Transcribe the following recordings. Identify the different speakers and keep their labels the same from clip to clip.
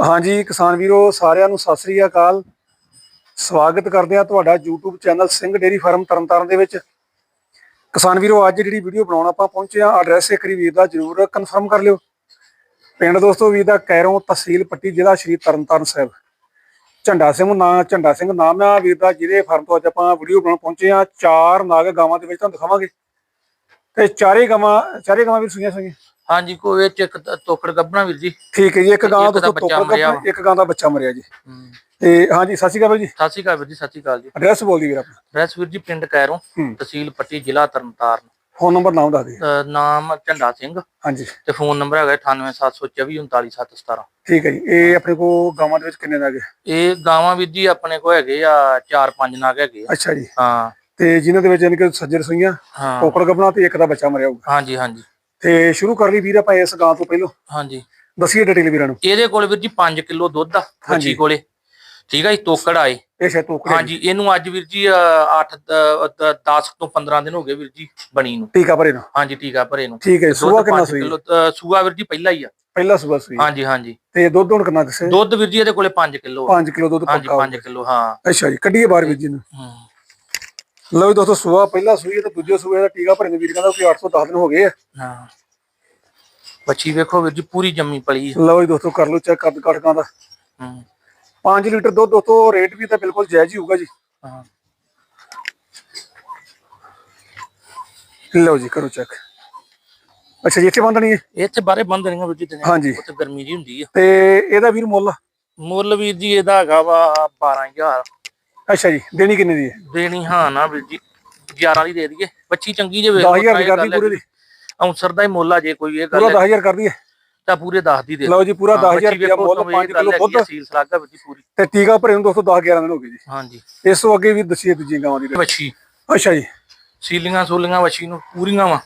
Speaker 1: ਹਾਂਜੀ, ਕਿਸਾਨ ਵੀਰੋ, ਸਾਰਿਆਂ ਨੂੰ ਸਤਿ ਸ੍ਰੀ ਅਕਾਲ। ਸਵਾਗਤ ਕਰਦੇ ਆ ਤੁਹਾਡਾ YouTube channel Singh dairy farm Tarn Taran ਦੇ ਵਿੱਚ। ਕਿਸਾਨ ਵੀਰੋ, ਅੱਜ ਜਿਹੜੀ ਵੀਡੀਓ ਬਣਾਉਣ ਆਪਾਂ ਪਹੁੰਚੇ ਆ ਐਡਰੈਸ ਇੱਕ ਵੀਰ ਦਾ ਜਰੂਰ ਕਨਫਰਮ ਕਰ ਲਿਓ। ਪਿੰਡ ਦੋਸਤੋ, ਵੀਰ ਦਾ ਕੈਰੋਂ ਤਹਿਸੀਲ ਪੱਟੀ, ਜ਼ਿਲ੍ਹਾ ਸ਼੍ਰੀ ਤਰਨਤਾਰਨ ਸਾਹਿਬ। ਝੰਡਾ ਸਿੰਘ ਨਾਂ, ਝੰਡਾ ਸਿੰਘ ਨਾਮ ਆ ਵੀਰ ਦਾ, ਜਿਹਦੇ ਫਾਰਮ ਤੋਂ ਅੱਜ ਆਪਾਂ ਵੀਡੀਓ ਬਣਾਉਣ ਪਹੁੰਚੇ ਆ ਚਾਰ ਨਾਗ ਗਾਵਾਂ ਦੇ ਵਿੱਚ ਤੁਹਾਨੂੰ ਦਿਖਾਵਾਂਗੇ। ਤੇ ਚਾਰੇ ਗਾਵਾਂ ਚਾਰੇ ਗਾਵਾਂ ਵੀ ਸੁਣੀਆਂ ਸੂਈਆਂ
Speaker 2: ਹਾਂਜੀ ਕੋਈ ਵਿੱਚ ਇੱਕ ਤੋਕੜ ਗੱਬਣਾ ਵੀਰ ਜੀ।
Speaker 1: ਠੀਕ ਹੈ ਜੀ ਇੱਕ ਗਾਂ
Speaker 2: ਦਾ
Speaker 1: ਤੋਕੜ ਕੱਪੜਾ, ਇੱਕ ਗਾਂ ਦਾ ਬੱਚਾ ਮਰਿਆ ਜੀ। ਤੇ ਹਾਂਜੀ ਸਤਿ ਸ਼੍ਰੀ ਅਕਾਲ ਜੀ।
Speaker 2: ਸਤਿ ਸ਼੍ਰੀ ਅਕਾਲ ਵੀਰ ਜੀ ਸਤਿ ਸ਼੍ਰੀ ਅਕਾਲ ਜੀ।
Speaker 1: ਐਡਰੈਸ ਬੋਲ ਦੀ ਵੀਰ ਆਪਣਾ।
Speaker 2: ਐਡਰੈਸ ਵੀਰ ਜੀ ਪਿੰਡ ਕੈਰੋਂ। ਤਹਿਸੀਲ ਪੱਟੀ ਜ਼ਿਲ੍ਹਾ ਤਰਨਤਾਰਨ।
Speaker 1: ਫੋਨ ਨੰਬਰ ਨਾਮ ਦੱਸ ਦੇ
Speaker 2: ਅਹ ਨਾਮ ਝੰਡਾ ਸਿੰਘ।
Speaker 1: ਹਾਂਜੀ।
Speaker 2: ਤੇ ਫੋਨ ਨੰਬਰ ਹੈਗਾ 98724 39717
Speaker 1: ਠੀਕ ਹੈ ਜੀ ਇਹ ਆਪਣੇ ਕੋ ਗਾਵਾਂ ਦੇ ਵਿੱਚ ਕਿੰਨੇ ਨਾਗ
Speaker 2: ਇਹ ਗਾਵਾਂ ਵੀਰ ਜੀ ਆਪਣੇ ਕੋ ਹੈਗੇ ਆ ਚਾਰ ਪੰਜ ਨਾਗ ਹੈਗੇ
Speaker 1: ਅੱਛਾ ਜੀ।
Speaker 2: ਹਾਂ।
Speaker 1: ਤੇ ਜਿਨ੍ਹਾਂ ਦੇ ਵਿੱਚ ਯਾਨੀ ਕਿ ਸੱਜਰ ਸੂਈਆਂ
Speaker 2: ਹਾਂ।
Speaker 1: ਕੋਕੜ ਗੱਬਣਾ ਤੇ ਇੱਕ ਦਾ ਬੱਚਾ ਮਰਿਆ ਹੋਊਗਾ।
Speaker 2: ਹਾਂਜੀ ਹਾਂਜੀ।
Speaker 1: ਤੇ ਸ਼ੁਰੂ ਕਰ ਲਈ ਵੀਰ ਆਪਾਂ ਇਸ ਗਾਂ ਤੋਂ ਪਹਿਲਾਂ।
Speaker 2: ਹਾਂਜੀ।
Speaker 1: ਦਸੀਏ ਡਿਟੇਲ ਵੀਰਾਂ ਨੂੰ।
Speaker 2: ਇਹਦੇ ਕੋਲ ਵੀਰ ਜੀ 5 ਕਿਲੋ ਦੁੱਧ ਆ
Speaker 1: ਹਾਂਜੀ।
Speaker 2: ਬੱਚੀ ਕੋਲੇ। ਠੀਕ ਆ ਜੀ ਤੋਕੜ ਆਏ
Speaker 1: ਇਹ। ਸ਼ਾਇਦ ਤੋਕੜ
Speaker 2: ਹਾਂਜੀ ਇਹਨੂੰ ਅੱਜ ਵੀਰ ਜੀ 8 10 ਤੋਂ 15 ਦਿਨ ਹੋ ਗਏ ਵੀਰ ਜੀ ਬਣੀ ਨੂੰ।
Speaker 1: ਟੀਕਾ ਭਰੇ ਨਾ।
Speaker 2: ਹਾਂਜੀ ਟੀਕਾ ਭਰੇ ਨੂੰ।
Speaker 1: ਠੀਕ ਹੈ ਸੂਆ ਕਿੰਨਾ ਸੂਈ?
Speaker 2: ਸੂਆ ਵੀਰ ਜੀ ਪਹਿਲਾ ਹੀ ਆ।
Speaker 1: ਪਹਿਲਾ ਸੂਆ ਸੂਈ।
Speaker 2: ਹਾਂਜੀ ਹਾਂਜੀ।
Speaker 1: ਤੇ ਦੁੱਧ ਹੁਣ ਕਿੰਨਾ ਦੱਸੇ
Speaker 2: ਦੁੱਧ ਵੀਰ ਜੀ ਇਹਦੇ ਕੋਲੇ 5 ਕਿਲੋ
Speaker 1: 5 ਕਿਲੋ ਦੁੱਧ
Speaker 2: ਹਾਂਜੀ
Speaker 1: ਪੱਕਾ
Speaker 2: 5 ਕਿਲੋ ਹਾਂ।
Speaker 1: ਅੱਛਾ ਜੀ ਕੱਢੀਏ ਬਾਹਰ ਵੀਰ ਜੀ ਨੂੰ।
Speaker 2: ਹੂੰ।
Speaker 1: ਲਓ ਜੀ ਦੋਸਤੋ ਸੂਆ ਪਹਿਲਾ ਸੂਈ ਤੇ ਦੂਜੇ ਸੂਏ ਦਾ ਟੀਕਾ ਭਰੇ ਨੂੰ ਵੀਰ ਕਹਿੰਦਾ ਕਿ 810 ਦਿਨ ਹੋ ਗਏ ਆ।
Speaker 2: ਹਾਂ। ਬੱਚੀ ਵੇਖੋ ਵੀਰ ਜੀ ਪੂਰੀ ਜੰਮੀ ਪਲੀ ਆ।
Speaker 1: ਲਓ ਜੀ ਦੋਸਤੋ ਕਰ ਲਓ ਚੈੱਕ ਕੱਦ ਕਟਕਾਂ ਦਾ।
Speaker 2: ਹੂੰ।
Speaker 1: 5 ਲੀਟਰ ਦੁੱਧ ਦੋਸਤੋ ਰੇਟ ਵੀ ਤਾਂ ਬਿਲਕੁਲ ਜਾਇਜ਼ ਹੀ ਹੋਊਗਾ ਜੀ।
Speaker 2: ਹਾਂ।
Speaker 1: ਲਓ ਜੀ ਕਰੋ ਚੈੱਕ। ਅੱਛਾ ਜੀ ਇੱਥੇ ਬੰਦਣੀ ਹੈ?
Speaker 2: ਇੱਥੇ ਬਾਰੇ ਬੰਦ ਨਹੀਂ ਵੀਰ ਜੀ ਦਿਨੇ
Speaker 1: ਹਾਂਜੀ।
Speaker 2: ਉੱਥੇ ਗਰਮੀ ਜੀ ਹੁੰਦੀ ਆ।
Speaker 1: ਤੇ ਇਹਦਾ ਵੀਰ ਮੁੱਲ?
Speaker 2: ਮੁੱਲ ਵੀਰ ਜੀ ਇਹਦਾ ਹੈਗਾ ਵਾ 12000
Speaker 1: ਅੱਛਾ ਜੀ ਦੇਣੀ ਕਿੰਨੇ ਦੀ ਹੈ?
Speaker 2: ਦੇਣੀ ਹਾਂ ਨਾ ਵੀਰ ਜੀ 11 ਦੀ ਦੇ ਦਈਏ। ਬੱਚੀ ਚੰਗੀ ਜੇ ਵੇਖ
Speaker 1: 10000 ਦੀ ਕਰਦੀ ਪੂਰੇ ਦੀ।
Speaker 2: ਔਂਸਰ ਦਾ ਹੀ ਮੁੱਲ ਆ ਜੇ ਕੋਈ ਇਹ
Speaker 1: ਪੂਰਾ
Speaker 2: ਗੱਲ ਹੈ।
Speaker 1: 10000 ਕਰਦੀ ਹੈ?
Speaker 2: ਤਾਂ ਪੂਰੇ 10 ਦੀ ਦੇ
Speaker 1: ਲਓ ਜੀ ਪੂਰਾ
Speaker 2: ਹਾਂ,
Speaker 1: 10000
Speaker 2: ਬੱਚੀ
Speaker 1: ਰੁਪਇਆ
Speaker 2: ਵੇਖੋ
Speaker 1: ਮੁੱਲ
Speaker 2: ਭਾਵੇਂ
Speaker 1: 5 ਕਿਲੋ ਦੁੱਧ।
Speaker 2: ਸੀਲ ਸਲਾਗਾ ਜੀ ਪੂਰੀ।
Speaker 1: ਤੇ ਟੀਕਾ ਭਰੇ ਨੂੰ ਦੋਸਤੋ 10 11 ਦਿਨ ਹੋ ਗਏ ਜੀ।
Speaker 2: ਹਾਂਜੀ।
Speaker 1: ਇਸ ਤੋਂ ਅੱਗੇ ਵੀ ਦਸੀਏ ਦੂਜੀ ਗਾਵਾਂ ਦੀ।
Speaker 2: ਵੱਛੀ।
Speaker 1: ਅੱਛਾ ਜੀ।
Speaker 2: ਸੀਲੀਆਂ ਸੂਲੀਆਂ ਵੱਛੀ ਨੂੰ ਪੂਰੀਆਂ ਵਾ।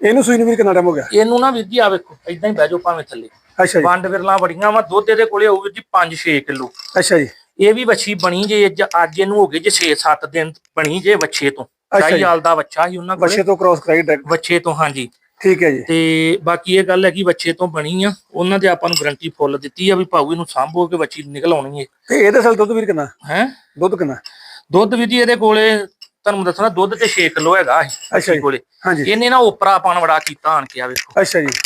Speaker 1: ਇਹਨੂੰ ਸੂਈ ਨੂੰ ਵੀਰ ਕਿੰਨਾ ਟਾਈਮ ਹੋ ਗਿਆ?
Speaker 2: ਇਹਨੂੰ ਨਾ ਵੀਰ ਜੀ ਆ ਵੇਖੋ ਇਦਾਂ ਹੀ ਬਹਿ ਜਾਓ ਭਾਵੇਂ ਥੱਲੇ।
Speaker 1: ਅੱਛਾ ਜੀ।
Speaker 2: ਵੰਡ ਵਿਰਲਾਂ ਬੜੀਆਂ ਵਾ ਦੁੱਧ ਇਹਦੇ ਕੋਲੇ ਹੋਊ ਵੀਰ ਜੀ 5-6 ਕਿਲੋ।
Speaker 1: ਅੱਛਾ ਜੀ।
Speaker 2: ਇਹ ਵੀ ਵੱਛੀ ਬਣੀ ਜੇ ਅੱਜ ਅੱਜ ਇਹਨੂੰ ਹੋ ਗਏ ਜੇ 6-7 ਦਿਨ ਬਣੀ ਜੇ ਵੱਛੇ ਤੋਂ।
Speaker 1: ਅੱਛਾ ਜੀ।
Speaker 2: ਦਾ ਵੱਛਾ ਸੀ ਉਹਨਾਂ
Speaker 1: ਬੱਚੇ
Speaker 2: ਕੋਲੇ
Speaker 1: ਤੋਂ ਕ੍ਰਾਸ ਕਰਾਈ ਡਾਇਰੈਕਟ
Speaker 2: ਵੱਛੇ ਤੋਂ ਹਾਂਜੀ।
Speaker 1: ਠੀਕ ਹੈ ਜੀ।
Speaker 2: ਤੇ ਬਾਕੀ ਇਹ ਗੱਲ ਹੈ ਕਿ ਵੱਛੇ ਤੋਂ ਬਣੀ ਆ ਉਹਨਾਂ ਦੇ ਆਪਾਂ ਨੂੰ ਗਰੰਟੀ ਫੁੱਲ ਦਿੱਤੀ ਆ ਵੀ ਭਾਊ ਇਹਨੂੰ ਸਾਂਭੋ ਕੇ ਵੱਛੀ ਨਿਕਲ ਆਉਣੀ ਹੈ
Speaker 1: ਤੇ ਇਹਦੇ ਸਾਲ ਦੁੱਧ ਵੀਰ ਕਿੰਨਾ?
Speaker 2: ਹੈ?
Speaker 1: ਦੁੱਧ ਕਿੰਨਾ?
Speaker 2: ਦੁੱਧ ਵੀ ਜੀ ਇਹਦੇ ਕੋਲੇ ਤੁਹਾਨੂੰ ਦੱਸਣਾ ਦੁੱਧ ਤੇ 6 ਕਿਲੋ ਹੈਗਾ ਇਹ
Speaker 1: ਅੱਛਾ ਜੀ।
Speaker 2: ਕੋਲੇ।
Speaker 1: ਹਾਂਜੀ।
Speaker 2: ਇਹਨੇ ਨਾ ਉਪਰਾ ਪਾਣ ਬੜਾ ਕੀਤਾ ਆਣ ਕੇ ਆ ਵੇਖੋ।
Speaker 1: ਅੱਛਾ ਜੀ।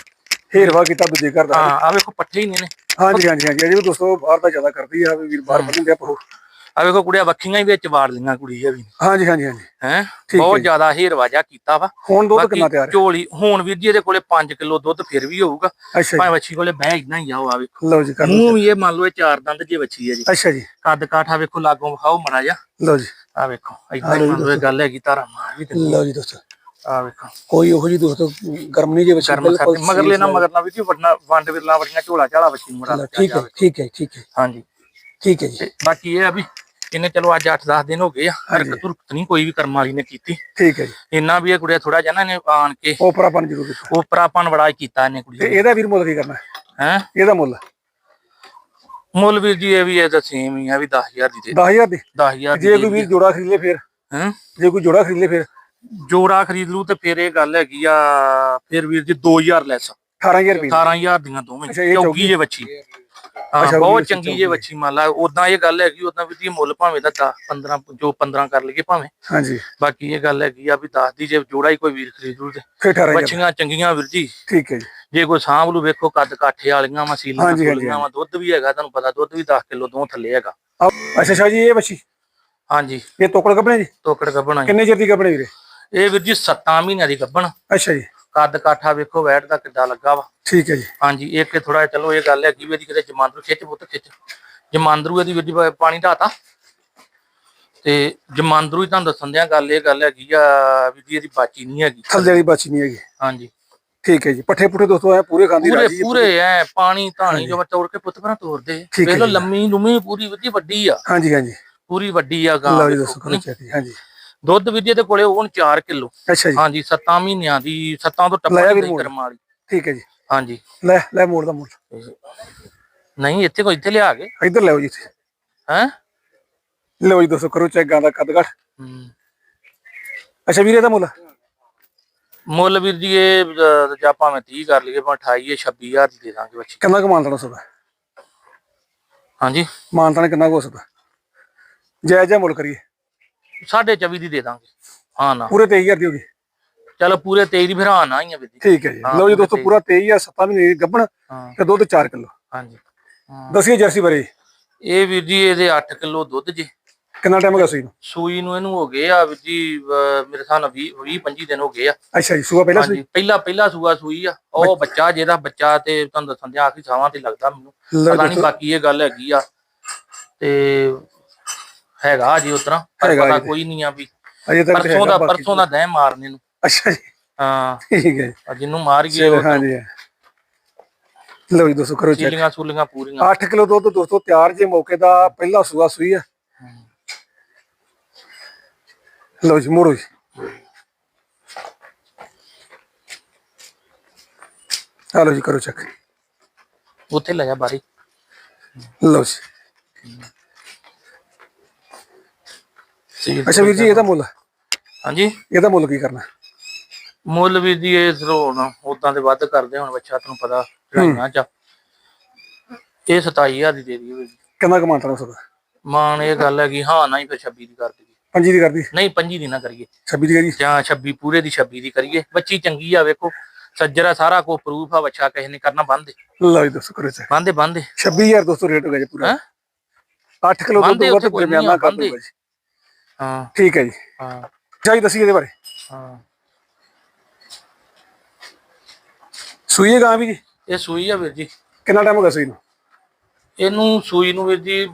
Speaker 1: ਹੇਰਵਾ ਕੀਤਾ ਦੂਜੇ ਘਰ ਦਾ।
Speaker 2: ਹਾਂ ਆ ਵੇਖੋ ਪੱਠੇ ਹੀ ਨੇ ਨੇ
Speaker 1: ਹਾਂਜੀ ਹਾਂਜੀ ਹਾਂਜੀ। ਵੀ ਦੋਸਤੋ ਬਾਹਰ ਦਾ ਜ਼ਿਆਦਾ ਕਰਦੀ ਆ ਵੀ ਵੀਰ ਬਾਹਰ ਬੰਨ੍ਹਦੇ ਆ ਪਹੂ
Speaker 2: ਆ ਵੇਖੋ ਕੁੜੀਆਂ ਵੱਖੀਆਂ ਹੀ ਵਿੱਚ ਵਾੜ ਲੀਆਂ ਕੁੜੀ ਇਹ ਵੀ।
Speaker 1: ਹਾਂਜੀ ਹਾਂਜੀ ਹਾਂਜੀ।
Speaker 2: ਹੈ?
Speaker 1: ਹੈ
Speaker 2: ਬਹੁਤ
Speaker 1: ਜੀ।
Speaker 2: ਜ਼ਿਆਦਾ ਹੀਰਵਾਜਾ ਕੀਤਾ ਵਾ।
Speaker 1: ਹੁਣ ਦੁੱਧ ਕਿੰਨਾ ਤਿਆਰ ਹੈ?
Speaker 2: ਝੋਲੀ ਹੁਣ ਵੀਰ ਜੀ ਇਹਦੇ ਕੋਲੇ 5 ਕਿਲੋ ਦੁੱਧ ਫਿਰ ਵੀ ਹੋਊਗਾ। ਭਾਵੇਂ ਵੱਛੀ ਕੋਲੇ ਬਹਿ ਇਦਾਂ ਹੀ ਆਓ ਆ ਵੇਖੋ।
Speaker 1: ਜੀ ਲਓ ਜੀ ਕਰ ਲਓ
Speaker 2: ਮੂੰਹ ਵੀ ਇਹ ਮੰਨ ਲਓ ਇਹ ਚਾਰ ਦੰਦ ਜੇ ਵੱਛੀ ਹੈ ਜੀ।
Speaker 1: ਅੱਛਾ ਜੀ।
Speaker 2: ਕੱਦ ਕਾਠਾ ਵੇਖੋ ਲਾਗੋਂ ਵਿਖਾਓ ਮੜਾ ਜਾ
Speaker 1: ਲਓ ਜੀ।
Speaker 2: ਆ ਵੇਖੋ ਇਦਾਂ ਹੀ ਮੰਨ ਲਓ ਇਹ ਗੱਲ ਹੈਗੀ ਤਾਰਾ ਮਾਰ ਵੀ
Speaker 1: ਲਓ ਜੀ ਦੋਸਤੋ।
Speaker 2: ਆ ਵੇਖੋ।
Speaker 1: ਕੋਈ ਉਹੋ ਜੀ ਦੋਸਤੋ ਗਰਮ ਨਹੀਂ ਜੇ ਵਿੱਚ
Speaker 2: ਗਰਮ ਸਰਦੀ ਮਗਰ ਲੈਣਾ ਮਗਰ ਨਾ ਵੀ ਜੀ ਵੜਨਾ ਵੰਡ ਵਿਰਲਾ ਵੜੀਆਂ ਝੋਲਾ ਝਾਲਾ ਨੂੰ ਮੜਾ
Speaker 1: ਠੀਕ ਹੈ ਠੀਕ ਹੈ ਠੀਕ ਹੈ।
Speaker 2: ਹਾਂਜੀ।
Speaker 1: ਠੀਕ ਹੈ ਜੀ।
Speaker 2: ਤੇ ਬਾਕੀ ਇਹ ਆ ਵੀ ਇਹਨੇ ਚਲੋ ਅੱਜ 8-10 ਦਿਨ ਹੋ ਗਏ ਆ ਹਰਕਤ ਤੁਰਕਤ ਨਹੀਂ ਕੋਈ ਵੀ ਕਰਮ ਵਾਲੀ ਨੇ ਕੀਤੀ।
Speaker 1: ਠੀਕ ਹੈ ਜੀ।
Speaker 2: ਇੰਨਾ ਵੀ ਇਹ ਕੁੜੀਆ ਥੋੜਾ ਜਿਹਾ ਨਾ ਇਹਨੇ ਆਣ ਕੇ
Speaker 1: ਉਪਰਾਪਨ ਜ਼ਰੂਰ ਦਿੱਤਾ
Speaker 2: ਉਪਰਾਪਨ ਬੜਾ ਕੀਤਾ ਇਹਨੇ
Speaker 1: ਤੇ
Speaker 2: ਕੁੜੀ
Speaker 1: ਇਹਦਾ ਵੀਰ ਮੁੱਲ ਕੀ ਕਰਨਾ?
Speaker 2: ਹੈ?
Speaker 1: ਇਹਦਾ ਮੁੱਲ?
Speaker 2: ਮੁੱਲ ਵੀਰ ਜੀ ਇਹ ਵੀ ਇਹ ਤਾਂ ਸੇਮ ਹੀ ਆ ਵੀ 10000 ਦੀ ਦੇ
Speaker 1: 10000 ਦੀ?
Speaker 2: 10000
Speaker 1: ਜੇ ਕੋਈ ਵੀਰ ਜੋੜਾ ਖਰੀਦ ਲੇ ਫਿਰ।
Speaker 2: ਹੈ?
Speaker 1: ਜੇ ਕੋਈ ਜੋੜਾ ਖਰੀਦ ਲੇ ਫਿਰ?
Speaker 2: ਜੋੜਾ ਖਰੀਦ ਲੂ ਤੇ ਫਿਰ ਇਹ ਗੱਲ ਹੈਗੀ ਆ ਫਿਰ ਵੀਰ ਜੀ 2000 ਲੈਸ।
Speaker 1: 18000 ਰੁਪਏ।
Speaker 2: 18000 ਦੀਆਂ ਦੋਵੇਂ
Speaker 1: ਅੱਛਾ, ਇਹ
Speaker 2: ਚੌਗੀ ਜੇ ਬੱਚੀ
Speaker 1: ਅੱਛਾ,
Speaker 2: ਬਹੁਤ ਚੰਗੀ ਜੇ ਬੱਚੀ ਮੰਨ ਲਾ ਉਦਾਂ ਇਹ ਗੱਲ ਹੈਗੀ ਉਦਾਂ ਵੀ ਦੀ ਮੁੱਲ ਭਾਵੇਂ ਦਾ 10 15 ਜੋ 15 ਕਰ ਲਈਏ ਭਾਵੇਂ।
Speaker 1: ਹਾਂਜੀ।
Speaker 2: ਬਾਕੀ ਇਹ ਗੱਲ ਹੈਗੀ ਆ ਵੀ 10 ਦੀ ਜੇ ਜੋੜਾ ਹੀ ਕੋਈ ਵੀਰ ਖਰੀਦ ਲੂ ਤੇ।
Speaker 1: ਫਿਰ 18000
Speaker 2: ਬੱਚੀਆਂ ਚੰਗੀਆਂ ਵੀਰ ਜੀ।
Speaker 1: ਠੀਕ ਹੈ ਜੀ।
Speaker 2: ਜੇ ਕੋਈ ਸਾਂਭ ਲੂ ਵੇਖੋ ਕੱਦ ਕਾਠੇ ਵਾਲੀਆਂ
Speaker 1: ਹਾਂਜੀ,
Speaker 2: ਫੁੱਲੀਆਂ ਵਾ ਦੁੱਧ ਵੀ ਹੈਗਾ ਤੁਹਾਨੂੰ ਪਤਾ ਦੁੱਧ ਵੀ 10 ਕਿਲੋ ਤੋਂ ਥੱਲੇ ਹੈਗਾ।
Speaker 1: ਅੱਛਾ ਸ਼ਾਹ ਜੀ ਇਹ ਬੱਚੀ
Speaker 2: ਹਾਂਜੀ।
Speaker 1: ਇਹ ਤੋਕੜ ਕੱਪੜੇ ਜੀ?
Speaker 2: ਤੋਕੜ ਗੱਬਣਾ
Speaker 1: ਕਿੰਨੇ ਚਿਰ ਦੀ ਕੱਪੜੇ ਵੀਰੇ?
Speaker 2: ਇਹ ਵੀਰ ਜੀ 7 ਮਹੀਨਿਆਂ ਦੀ ਗੱਬਣ
Speaker 1: ਅੱਛਾ ਜੀ।
Speaker 2: ਕੱਦ ਕਾਠਾ ਵੇਖੋ ਵੈਟ ਦਾ ਕਿੱਦਾਂ ਲੱਗਾ ਵਾ।
Speaker 1: ਠੀਕ ਹੈ ਜੀ।
Speaker 2: ਹਾਂਜੀ ਇੱਕ ਥੋੜਾ ਚਲੋ ਇਹ ਗੱਲ ਹੈਗੀ ਵੀ ਇਹਦੀ ਕਿਤੇ ਜਮਾਂਦਰੂ ਖਿੱਚ ਪੁੱਤ ਖਿੱਚ। ਜਮਾਂਦਰੂ ਇਹਦੀ ਵੀਰ ਜੀ ਪਾਣੀ ਢਾਤਾ। ਤੇ ਜਮਾਂਦਰੂ ਹੀ ਤੁਹਾਨੂੰ ਦੱਸਣ ਦਿਆਂ ਗੱਲ ਇਹ ਗੱਲ ਹੈਗੀ ਆ ਵੀ ਜੀ ਇਹਦੀ ਬਾਚੀ ਨਹੀਂ ਹੈਗੀ।
Speaker 1: ਥੱਲੇ ਵਾਲੀ ਬੱਚੀ ਨਹੀਂ ਹੈਗੀ।
Speaker 2: ਹਾਂਜੀ।
Speaker 1: ਠੀਕ ਹੈ ਜੀ ਪੱਠੇ ਪੁੱਠੇ ਦੋਸਤੋ ਐ ਪੂਰੇ ਖਾਂਦੀ
Speaker 2: ਪੂਰੇ
Speaker 1: ਰਾਜੀ ਹੈ।
Speaker 2: ਪੂਰੇ। ਐ ਪਾਣੀ ਧਾਣੀ ਜੋ ਤੋੜ ਕੇ ਪੁੱਤ ਭਰਾ ਤੋੜਦੇ
Speaker 1: ਹੈ
Speaker 2: ਵੇਖ ਲਓ। ਲੰਮੀ ਲੁਮੀ ਪੂਰੀ ਵੱਡੀ ਆ।
Speaker 1: ਹਾਂਜੀ ਹਾਂਜੀ।
Speaker 2: ਪੂਰੀ ਵੱਡੀ ਆ ਗਾਂ
Speaker 1: ਲਓ ਜੀ ਚੈੱਕ ਹਾਂਜੀ।
Speaker 2: ਦੁੱਧ ਵੀ ਇਹਦੇ ਕੋਲੇ ਹੋਣ 4 ਕਿਲੋ।
Speaker 1: ਅੱਛਾ ਜੀ।
Speaker 2: ਹਾਂਜੀ 7 ਮਹੀਨਿਆਂ ਦੀ 7 ਤੋਂ ਟੱਪਾ ਦੀ। ਕਰਮ ਵਾਲੀ।
Speaker 1: ਠੀਕ ਹੈ ਜੀ।
Speaker 2: ਹਾਂਜੀ।
Speaker 1: ਲੈ ਲੈ ਮੋੜ ਦਾ ਮੋੜ
Speaker 2: ਨਹੀਂ ਇੱਥੇ ਕੋਈ ਇੱਥੇ ਲਿਆ ਕੇ?
Speaker 1: ਇੱਧਰ ਲਿਆਓ ਜੀ ਇੱਥੇ।
Speaker 2: ਹੈ?
Speaker 1: ਲਓ ਜੀ ਦੋਸਤੋ ਕਰੋ ਚੈੱਕ ਗਾਂ ਦਾ ਕੱਦ ਘੱਟ ਅੱਛਾ ਵੀਰੇ ਦਾ ਮੁੱਲ?
Speaker 2: ਮੁੱਲ ਵੀਰ ਜੀ ਇਹ ਜਾਂ ਭਾਵੇਂ 30 ਕਰ ਲਈਏ ਭਾਵੇਂ 28 ਇਹ 26000 ਦੀ ਦੇ ਦਾਂਗੇ ਬੱਚੀ।
Speaker 1: ਕਿੰਨਾ ਕਮਾਲ ਦੇਣਾ ਸੋਦਾ
Speaker 2: ਹਾਂਜੀ।
Speaker 1: ਮਾਨਤਾ ਕਿੰਨਾ ਕੁ ਹੋ ਸਕਦਾ? ਜਾਇਜ਼ ਜਿਹਾ ਮੁੱਲ ਕਰੀਏ।
Speaker 2: 24 ਦੀ ਦੇ ਦਾਂਗੇ। ਹਾਂ ਨਾ।
Speaker 1: ਪੂਰੇ 23000 ਦੀ ਹੋ ਗਈ।
Speaker 2: ਚਲੋ ਪੂਰੇ 23 ਦੀ ਫਿਰ ਹਾਂ ਨਾ ਹੀ ਆ ਵੀਰ ਜੀ
Speaker 1: ਠੀਕ ਹੈ ਜੀ। ਲਓ ਜੀ ਦੋਸਤੋ ਪੂਰਾ 23000 ਸੱਤਾਂ ਮਹੀਨੇ ਗੱਭਣ ਤੇ ਦੁੱਧ 4 ਕਿਲੋ।
Speaker 2: ਹਾਂਜੀ।
Speaker 1: ਦਸੀਏ ਜਰਸੀ ਬਾਰੇ।
Speaker 2: ਇਹ ਵੀਰ ਜੀ ਇਹਦੇ 8 ਕਿਲੋ ਦੁੱਧ ਜੀ।
Speaker 1: ਕਿੰਨਾ ਟਾਈਮ ਹੋ ਗਿਆ ਸੂਈ ਨੂੰ?
Speaker 2: ਸੂਈ ਨੂੰ ਇਹਨੂੰ ਹੋ ਗਏ ਆ ਵੀਰ ਜੀ ਮੇਰੇ ਹਿਸਾਬ ਨਾਲ 20 20 25 ਦਿਨ ਹੋ ਗਏ ਆ।
Speaker 1: ਅੱਛਾ ਜੀ ਸੂਆ ਪਹਿਲਾਂ ਸੂਈ?
Speaker 2: ਪਹਿਲਾ ਪਹਿਲਾ ਸੂਆ ਸੂਈ ਆ। ਉਹ ਬੱਚਾ ਜਿਹਦਾ ਬੱਚਾ ਤੇ ਤੁਹਾਨੂੰ ਦੱਸਣ ਦੇ ਆਖਰੀ ਸਾਵਾਂ ਤੇ ਲੱਗਦਾ ਮੈਨੂੰ। ਪਤਾ ਨਹੀਂ ਬਾਕੀ ਇਹ ਗੱਲ ਹੈਗੀ ਆ। ਤੇ ਹੈਗਾ ਜੀ ਉਤਰਾ
Speaker 1: ਹੈਗਾ
Speaker 2: ਪਤਾ
Speaker 1: ਜੀ।
Speaker 2: ਕੋਈ ਨਹੀਂ ਆ ਵੀ
Speaker 1: ਅਜੇ ਤੱਕ
Speaker 2: ਪਰਸੋਂ ਦਾ ਪਰਸੋਂ ਦਾ ਦਹਿ ਮਾਰਨੇ ਨੂੰ।
Speaker 1: ਅੱਛਾ ਜੀ।
Speaker 2: ਹਾਂ।
Speaker 1: ਠੀਕ ਹੈ
Speaker 2: ਆ ਜਿਹਨੂੰ ਮਾਰ ਗਏ
Speaker 1: ਚਲੋ ਹਾਂਜੀ। ਲਓ ਜੀ ਦੋਸਤੋ ਕਰੋ ਚੈੱਕ
Speaker 2: ਸੀਲੀਆਂ ਸੂਲੀਆਂ ਪੂਰੀਆਂ।
Speaker 1: 8 ਕਿਲੋ ਦੁੱਧ ਦੋਸਤੋ ਤਿਆਰ ਜੇ ਮੌਕੇ ਦਾ ਪਹਿਲਾ ਸੂਆ ਸੂਈ ਆ। ਲਓ ਜੀ ਮੋੜੋ ਜੀ। ਹਲੋ ਜੀ ਕਰੋ ਚੈੱਕ
Speaker 2: ਉੱਥੇ ਲੈ ਜਾ ਬਾਰੀ।
Speaker 1: ਲਓ ਜੀ।
Speaker 2: ਸੀਲ
Speaker 1: ਅੱਛਾ ਵੀਰ ਜੀ ਇਹਦਾ ਮੁੱਲ
Speaker 2: ਹਾਂਜੀ?
Speaker 1: ਇਹਦਾ ਮੁੱਲ ਕੀ ਕਰਨਾ?
Speaker 2: ਮੁੱਲ ਵੀ ਦੀ ਇਹ ਸਰੋਣ ਉਦਾਂ ਦੇ ਵੱਧ ਕਰਦੇ ਹੁਣ ਬੱਚਾ ਤੁਹਾਨੂੰ ਪਤਾ ਚੜਾਈਆਂ ਚ ਇਹ 27000 ਦੀ ਦੇ ਦਈਏ ਵੀਰ ਜੀ।
Speaker 1: ਕਿੰਨਾ ਕਮਾਂਟਰ ਹੋ ਸਕਦਾ
Speaker 2: ਮਾਨ ਇਹ ਗੱਲ ਹੈਗੀ ਹਾਂ ਨਾ ਹੀ ਫਿਰ 26 ਦੀ ਕਰ ਦਈਏ।
Speaker 1: ਪੰਜੀ ਦੀ ਕਰਦੀ
Speaker 2: ਨਹੀਂ 25 ਦੀ ਨਾ ਕਰੀਏ।
Speaker 1: 26 ਦੀ ਕਰੀ
Speaker 2: ਜਾਂ 26 ਪੂਰੇ ਦੀ 26 ਦੀ ਕਰੀਏ। ਬੱਚੀ ਚੰਗੀ ਆ ਵੇਖੋ। ਸੱਜਰਾ ਸਾਰਾ ਕੋ ਪ੍ਰੂਫ ਆ ਬੱਚਾ ਕਿਸੇ ਨੇ ਕਰਨਾ ਬੰਦ
Speaker 1: ਲਓ ਜੀ ਦੋਸਤੋ ਕਰੋ ਚੈੱਕ
Speaker 2: ਬੰਦੇ ਬੰਦੇ
Speaker 1: 26000 ਦੋਸਤੋ ਰੇਟ ਹੋ ਗਿਆ ਜੀ ਪੂਰਾ।
Speaker 2: ਹੈਂ?
Speaker 1: 8 ਕਿਲੋ ਦੁੱਧ
Speaker 2: ਉੱਥੇ ਕੋਈ ਆ,
Speaker 1: ਕਰ। ਦੂੰਗਾ ਜੀ।
Speaker 2: ਹਾਂ।
Speaker 1: ਠੀਕ ਹੈ ਜੀ।
Speaker 2: ਹਾਂ।
Speaker 1: ਚਾਹੀ ਦੱਸੀ ਇਹਦੇ ਬਾਰੇ।
Speaker 2: ਹਾਂ।
Speaker 1: ਸੂਈ ਗਾਂ ਵੀ ਜੀ?
Speaker 2: ਇਹ ਸੂਈ ਆ ਵੀਰ ਜੀ।
Speaker 1: ਕਿੰਨਾ ਟਾਈਮ ਹੋ ਗਿਆ ਸੂਈ ਨੂੰ?
Speaker 2: ਇਹਨੂੰ ਸੂਈ ਨੂੰ ਵੀਰ ਜੀ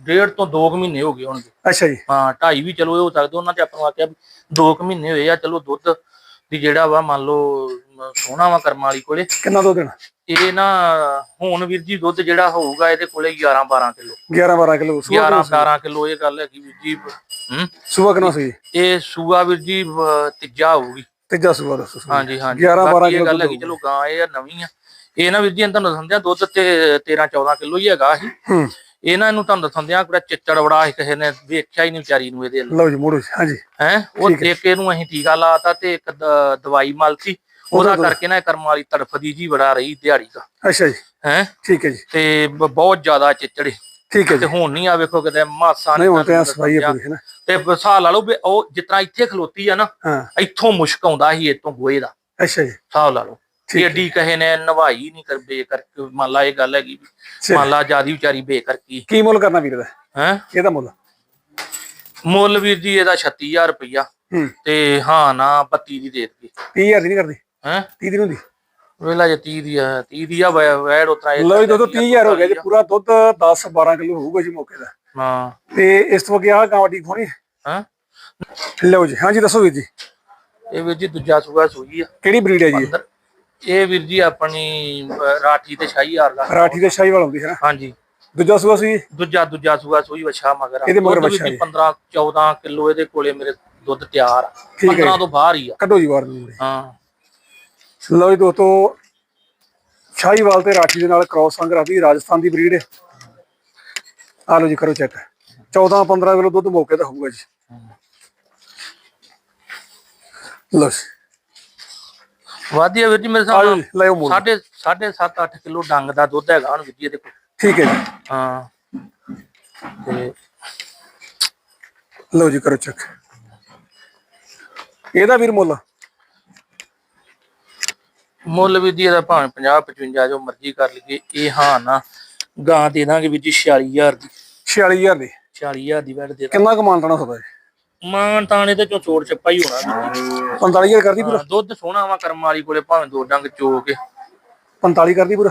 Speaker 2: ਡੇਢ ਤੋਂ 2 ਮਹੀਨੇ ਹੋ ਗਏ ਹੋਣਗੇ।
Speaker 1: ਅੱਛਾ ਜੀ।
Speaker 2: ਹਾਂ ਢਾਈ ਵੀ ਚਲੋ ਇਹ ਹੋ ਸਕਦੇ। ਉਹਨਾਂ ਤੇ ਆਪਾਂ ਨੂੰ ਆਖਿਆ 2 ਮਹੀਨੇ ਹੋਏ ਆ ਚਲੋ ਦੁੱਧ ਦੀ ਜਿਹੜਾ ਵਾ ਮੰਨ ਲਓ ਸੋਹਣਾ ਵਾ ਕਰਮਾਂ ਵਾਲੀ ਕੋਲੇ।
Speaker 1: ਕਿੰਨਾ ਦੁੱਧ ਦੇਣਾ?
Speaker 2: ਇਹ ਨਾ ਹੁਣ ਵੀਰ ਜੀ ਦੁੱਧ ਜਿਹੜਾ ਹੋਊਗਾ ਇਹਦੇ ਕੋਲੇ 11 12 ਕਿਲੋ।
Speaker 1: 11 12 ਕਿਲੋ ਸੂਆ
Speaker 2: 11 12 ਕਿਲੋ ਇਹ ਗੱਲ ਹੈਗੀ ਵੀਰ ਜੀ ਹੂੰ?
Speaker 1: ਸੂਆ ਕਿੰਨਾ ਸੂਈ
Speaker 2: ਇਹ ਸੂਆ ਵੀਰ ਜੀ ਤੀਜਾ ਹੋਊਗੀ।
Speaker 1: ਤੀਜਾ ਸੂਆ ਦੱਸੋ।
Speaker 2: ਹਾਂਜੀ ਹਾਂਜੀ।
Speaker 1: 11 12
Speaker 2: ਬਾਕੀ ਇਹ
Speaker 1: ਕਿਲੋ
Speaker 2: ਗੱਲ ਹੈਗੀ ਚਲੋ ਗਾਂ ਇਹ ਨਵੀਂ ਆ। ਇਹ ਨਾ ਵੀਰ ਜੀ ਇਹਨਾਂ ਤੁਹਾਨੂੰ ਸਮਝਿਆ ਦੁੱਧ ਤੇ 13 14 ਕਿਲੋ ਹੀ ਹੈਗਾ ਸੀ।
Speaker 1: ਹੂੰ।
Speaker 2: ਇਹ ਨਾ ਇਹਨੂੰ ਤੁਹਾਨੂੰ ਦੱਸਦਿਆਂ ਕਿਹੜਾ ਚਿੱਚੜ ਬੜਾ ਸੀ ਕਿਸੇ ਨੇ ਵੇਖਿਆ ਹੀ ਨਹੀਂ ਵਿਚਾਰੀ ਨੂੰ ਇਹਦੇ
Speaker 1: ਲਓ ਜੀ ਮੋੜੋ ਹਾਂਜੀ।
Speaker 2: ਹੈ? ਉਹ ਇੱਕ ਇਹਨੂੰ ਅਸੀਂ ਟੀਕਾ ਲਾਤਾ ਤੇ ਇੱਕ ਦਵਾਈ ਮਲਤੀ। ਉਹਦਾ ਕਰਕੇ ਨਾ ਇਹ ਕਰਮ ਵਾਲੀ ਤੜਫਦੀ ਜੀ ਬੜਾ ਰਹੀ ਦਿਹਾੜੀ ਦਾ
Speaker 1: ਅੱਛਾ ਜੀ।
Speaker 2: ਹੈ?
Speaker 1: ਠੀਕ ਹੈ ਜੀ।
Speaker 2: ਤੇ ਬ- ਬਹੁਤ ਜ਼ਿਆਦਾ ਚਿੱਚੜੇ।
Speaker 1: ਠੀਕ ਹੈ
Speaker 2: ਤੇ
Speaker 1: ਜੀ
Speaker 2: ਹੁਣ ਨਹੀਂ ਆ ਵੇਖੋ ਕਿਤੇ ਮਾਸਾ
Speaker 1: ਨਹੀਂ ਹੁਣ ਤੇ ਸਫ਼ਾਈ ਹੈ। ਪੂਰੀ ਹੈ ਨਾ
Speaker 2: ਤੇ ਸਾਹ ਲਾ ਲਓ ਵੀ ਉਹ ਜਿਤਨਾ ਇੱਥੇ ਖਲੋਤੀ ਆ ਨਾ
Speaker 1: ਹਾਂ।
Speaker 2: ਇੱਥੋਂ ਮੁਸ਼ਕ ਆਉਂਦਾ ਸੀ ਇਤੋਂ ਗੋਏ ਦਾ।
Speaker 1: ਅੱਛਾ ਜੀ।
Speaker 2: ਸਾਹ ਲਾ ਲਓ।
Speaker 1: ਠੀਕ ਹੈ।
Speaker 2: ਏਡੀ ਕਹੇ ਨੇ ਨਵਾਈ ਨਹੀਂ ਕਰ ਬੇ ਕਰਕੇ ਮੰਨ ਲਾ ਇਹ ਗੱਲ ਹੈਗੀ ਵੀ
Speaker 1: ਚਲੋ।
Speaker 2: ਮੰਨ ਲਾ ਜਿਆਦੀ ਵਿਚਾਰੀ ਬੇ ਕਰਕੇ
Speaker 1: ਕੀ ਮੁੱਲ ਕਰਨਾ ਵੀਰ ਦਾ?
Speaker 2: ਹੈ?
Speaker 1: ਇਹਦਾ ਮੁੱਲ?
Speaker 2: ਮੁੱਲ ਵੀਰ ਜੀ ਇਹਦਾ 36000 ਰੁਪਇਆ
Speaker 1: ਹੂੰ।
Speaker 2: ਤੇ ਹਾਂ ਨਾ 32 ਦੀ ਦੇ ਦਿੱਤੀ।
Speaker 1: 30000 ਦੀ ਨਹੀਂ ਕਰਦੀ?
Speaker 2: ਹੈ?
Speaker 1: 30 ਦੀ ਨਹੀਂ ਹੁੰਦੀ?
Speaker 2: ਵੇਲਾ ਜੇ 30 ਦੀ ਆ 30 ਦੀ ਆ ਵੈੜ ਉਤਰਾ
Speaker 1: ਲਓ ਜੀ ਦੋਸਤੋ 30000 ਹੋ ਗਿਆ ਜੀ ਪੂਰਾ ਦੁੱਧ 10 12 ਕਿਲੋ ਹੋਊਗਾ ਜੀ ਮੌਕੇ ਦਾ।
Speaker 2: ਹਾਂ।
Speaker 1: ਤੇ ਇਸ ਤੋਂ ਅੱਗੇ ਆ ਗਾਂ ਦੀ ਖੋਣੀ
Speaker 2: ਹਾਂ?
Speaker 1: ਲਓ ਜੀ ਹਾਂਜੀ ਦੱਸੋ ਵੀਰ ਜੀ।
Speaker 2: ਇਹ ਵੀਰ ਜੀ ਦੂਜਾ ਸੂਆ ਸੂਈ ਆ।
Speaker 1: ਕਿਹੜੀ ਬਰੀਡ ਹੈ ਜੀ ਇਹ?
Speaker 2: ਵੀਰ ਜੀ ਆਪਣੀ ਰਾਠੀ ਤੇ ਸ਼ਾਹੀ ਹਾਰ ਦਾ।
Speaker 1: ਰਾਠੀ ਤੇ ਸ਼ਾਹੀਵਾਲ ਆਉਂਦੀ ਹੈ ਨਾ?
Speaker 2: ਹਾਂਜੀ
Speaker 1: ਦੂਜਾ ਸੂਆ ਸੀ
Speaker 2: ਦੂਜਾ ਦੂਜਾ ਸੂਆ ਸੂਈ ਵਛਾ ਮਗਰ।
Speaker 1: ਇਹਦੇ ਮਗਰ ਵੱਛਾ
Speaker 2: ਜੀ
Speaker 1: ਜੀ।
Speaker 2: 15 14 ਕਿਲੋ ਇਹਦੇ ਕੋਲੇ ਮੇਰੇ ਦੁੱਧ ਤਿਆਰ ਆ।
Speaker 1: ਠੀਕ ਹੈ
Speaker 2: 15 ਤੋਂ ਬਾਹਰ ਹੀ ਆ।
Speaker 1: ਕੱਢੋ ਜੀ ਬਾਹਰ ਨੂੰ
Speaker 2: ਹਾਂ।
Speaker 1: ਲਓ ਜੀ ਦੋਸਤੋ ਸ਼ਾਹੀਵਾਲ ਤੇ ਰਾਠੀ ਦੇ ਨਾਲ ਕ੍ਰਾਸ ਸੰਗ ਰੱਖਦੀ ਰਾਜਸਥਾਨ ਦੀ ਬਰੀਡ। ਹੈ ਆ ਲਓ ਜੀ ਕਰੋ ਚੈੱਕ। 14 15 ਕਿਲੋ ਦੁੱਧ ਮੌਕੇ ਦਾ ਹੋਊਗਾ ਜੀ। ਲਓ ਜੀ।
Speaker 2: ਵਾਧੀਆ ਵੀਰ ਜੀ ਮੇਰੇ ਹਿਸਾਬ
Speaker 1: ਲਓ
Speaker 2: ਨਾਲ
Speaker 1: ਜੀ ਲਿਓ ਮੋੜ
Speaker 2: ਸਾਢੇ ਸਾਢੇ 7 8 ਕਿਲੋ ਡੰਗ ਦਾ ਦੁੱਧ ਹੈਗਾ ਹੁਣ ਵੀਰ ਜੀ ਇਹਦੇ ਕੋਲ।
Speaker 1: ਠੀਕ ਹੈ ਜੀ।
Speaker 2: ਹਾਂ। ਤੇ
Speaker 1: ਲਓ ਜੀ ਕਰੋ ਚੈੱਕ। ਇਹਦਾ ਵੀਰ ਮੁੱਲ।
Speaker 2: ਮੁੱਲ ਵੀ ਜੀ ਇਹਦਾ ਭਾਵੇਂ 50 55 ਜੋ ਮਰਜ਼ੀ ਕਰ ਲਈਏ ਇਹ ਹਾਂ ਨਾ ਗਾਂ ਦੇ ਦਾਂਗੇ ਵੀਰ ਜੀ 46000 ਦੀ।
Speaker 1: 46000 ਦੀ?
Speaker 2: 46000 ਦੀ ਵੈਟ ਦੇ ਦਾਂਗੇ।
Speaker 1: ਕਿੰਨਾ ਕਮਾਂਟਣਾ ਹੁੰਦਾ ਜੀ
Speaker 2: ਮਾਨ ਤਾਣੇ ਤੇ ਚੋਂ ਛੋੜ ਛੱਪਾ ਹੀ ਹੋਣਾ। ਵੀਰ ਜੀ।
Speaker 1: 45000 ਕਰਦੀ ਪੂਰਾ?
Speaker 2: ਦੁੱਧ ਸੋਹਣਾ ਵਾ ਕਰਮ ਵਾਲੀ ਕੋਲੇ ਭਾਵੇਂ ਦੋ ਡੰਗ ਚੋ ਕੇ।
Speaker 1: 45 ਕਰਦੀ ਪੂਰਾ?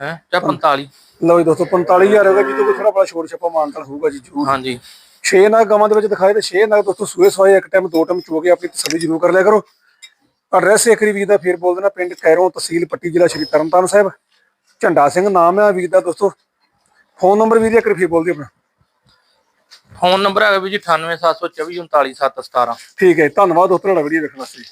Speaker 2: ਹੈ ਜਾਂ 45
Speaker 1: ਲਓ ਜੀ ਦੋਸਤੋ 45000 ਹੋਗਾ ਜਿੱਦੋਂ ਕੋਈ ਥੋੜਾ ਬੜਾ ਛੋੜ ਛੱਪਾ ਮਾਨਤਨ ਹੋਊਗਾ ਜੀ ਜ਼ਰੂਰ।
Speaker 2: ਹਾਂਜੀ।
Speaker 1: 6 ਨਗ ਗਾਵਾਂ ਦੇ ਵਿੱਚ ਦਿਖਾਏ ਤੇ 6 ਨਗ ਦੋਸਤੋ ਸੂਏ ਸਵਾਏ ਇੱਕ ਟਾਈਮ ਦੋ ਟਾਈਮ ਚੋ ਕੇ ਆਪਣੀ ਤਸੱਲੀ ਜ਼ਰੂਰ ਕਰ ਲਿਆ ਕਰੋ। ਐਡਰੈਸ ਇੱਕ ਵਾਰੀ ਵੀਰ ਦਾ ਫੇਰ ਬੋਲ ਦੇਣਾ ਪਿੰਡ ਕੈਰੋਂ ਤਹਿਸੀਲ ਪੱਟੀ ਜ਼ਿਲ੍ਹਾ ਸ਼੍ਰੀ ਤਰਨਤਾਰਨ ਸਾਹਿਬ। ਝੰਡਾ ਸਿੰਘ ਨਾਮ ਹੈ ਵੀਰ ਦਾ ਦੋਸਤੋ। ਫੋਨ ਨੰਬਰ ਵੀਰ ਇੱਕ ਵਾਰੀ ਫੇਰ ਬੋਲ ਦਿਓ ਆਪਣਾ।
Speaker 2: ਫੋਨ ਨੰਬਰ ਹੈਗਾ ਵੀਰ ਜੀ 98724 39717
Speaker 1: ਠੀਕ ਹੈ ਧੰਨਵਾਦ ਦੋਸਤੋ ਤੁਹਾਡਾ ਵੀਡੀਓ ਵੇਖਣ ਵਾਸਤੇ।